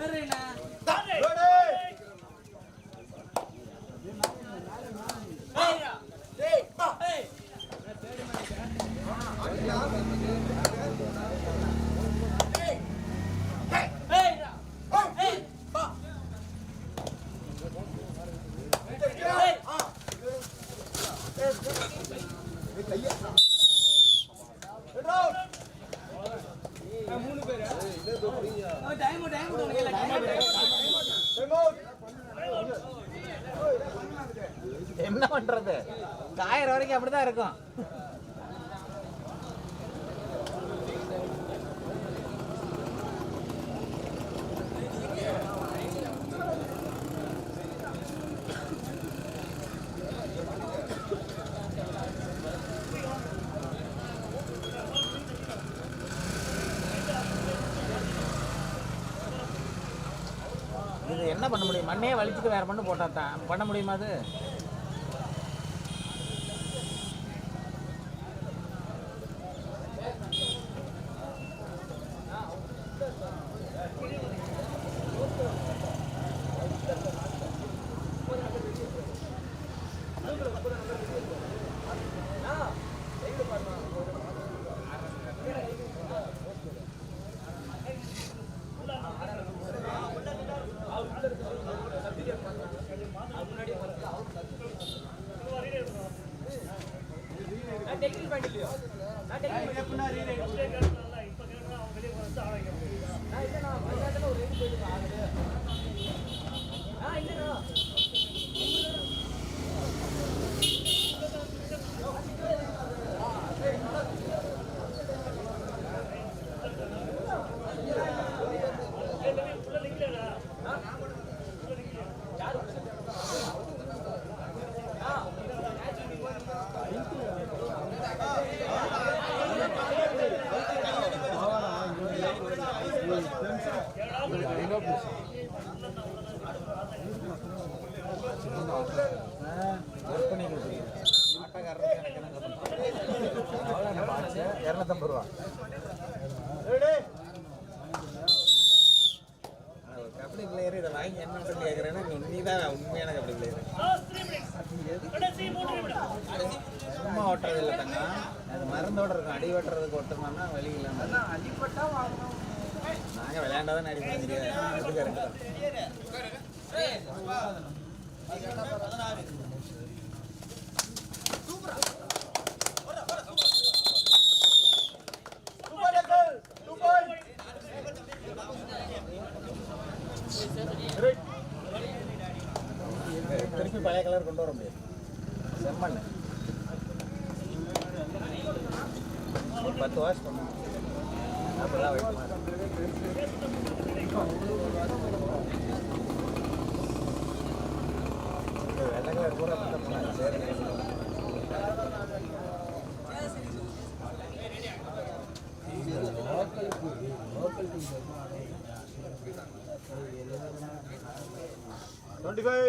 अरे ना। என்ன பண்றது? காயிற வரைக்கும் அப்படிதான் இருக்கும். என்ன பண்ண முடியும்? மண்ணே வலிச்சுட்டு வேற மண்ணு போட்டால் தான். பண்ண முடியுமா அது இரநூத்தம்பது ரூபா கபடி பிளேயர் இதை வாங்கி என்ன பண்ணி தான் உண்மையான கபடி பிளேயர் சும்மா ஓட்டுறது இல்லை தங்க அது மருந்தோட இருக்கும் அடி வெட்டுறதுக்கு ஒட்டுனா வழி இல்லாம நாங்கள் விளையாண்டாதான் அடி பண்ண தெரியாது அது கரெக்ட் தான் திருப்பி பழைய கலர் கொண்டு வர முடியாது. செம்மண். பத்து வாஷ் பண்ணும் அப்பதான் வைக்குமா வெள்ளை கலர் பூரா சரி டுவெண்ட்டி ஃபைவ்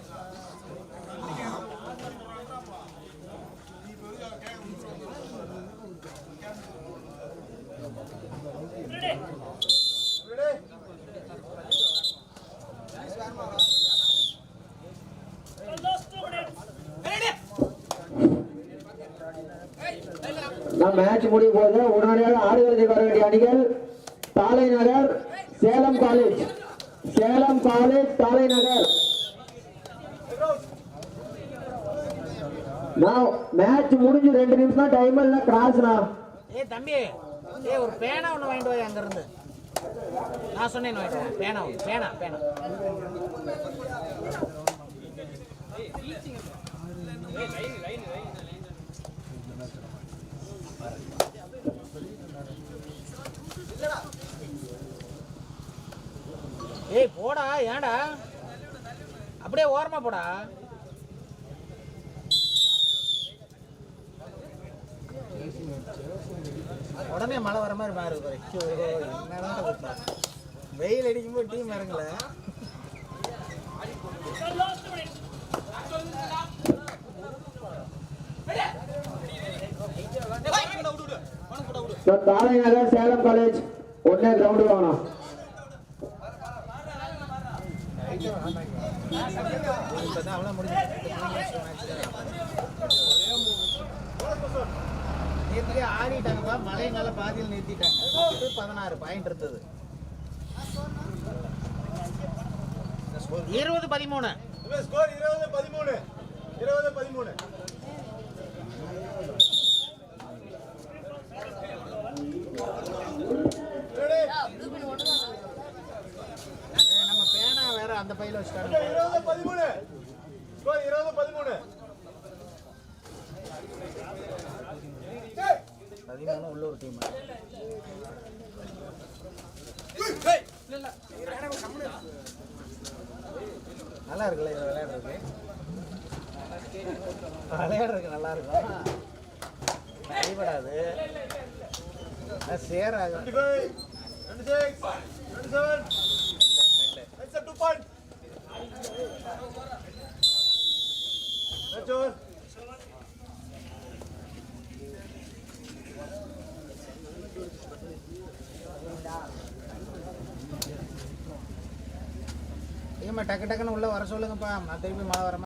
நம் மேட்ச் முடிய போது உடனடியாக ஆடுகளத்துக்கு வர வேண்டிய அணிகள் தாலை நகர் சேலம் காலேஜ் சேலம் காலேஜ் தாலை நகர். நான் மேட்ச் முடிஞ்சு ரெண்டு நிமிஷம் தான் டைம் இல்ல கிராஸ்னா ஏய் தம்பி. ஏய் ஒரு பேனா ஒன்று வாங்கிட்டு போய் அங்கேருந்து. நான் சொன்னேன் வாங்கிட்டு. பேனா ஒன்று பேனா பேனா. ஏய் போடா ஏன்டா? அப்படியே ஓரமா போடா. உடனே மழை வர மாதிரி மாறு என்னடா வெயில் அடிக்கும்போது டீம் இறங்கல. ஸோ நகர் சேலம் காலேஜ் ஒன்னே கிரவுண்டு வாங்கணும். இப்பதான் அவ்வளோ ஆடிட்டாங்கப்பா மழையினால பாதியில் நிறுத்திட்டாங்க பதினாறு பாயிண்ட் இருந்தது இருபது பதிமூணு. ஸ்கோர் இருபது பதிமூணு. இருபது பதிமூணு Ready? ஏய், நம்ம பேனா வேற அந்த பையில வச்சுட்டாங்க இருபது பதிமூணு. இருபது பதிமூணு. பதிமூணு உள்ளூர் டீம் நல்லா இருக்குல்ல இது விளையாடுறதுக்கு? விளையாடுறதுக்கு நல்லா இருக்கும். அடிபடாது அது சேராது. 25 26 27 That's a two point. ஏமா டக்கு டக்குன்னு உள்ள வர சொல்லுங்கப்பா. நான் திருப்பி மழை வர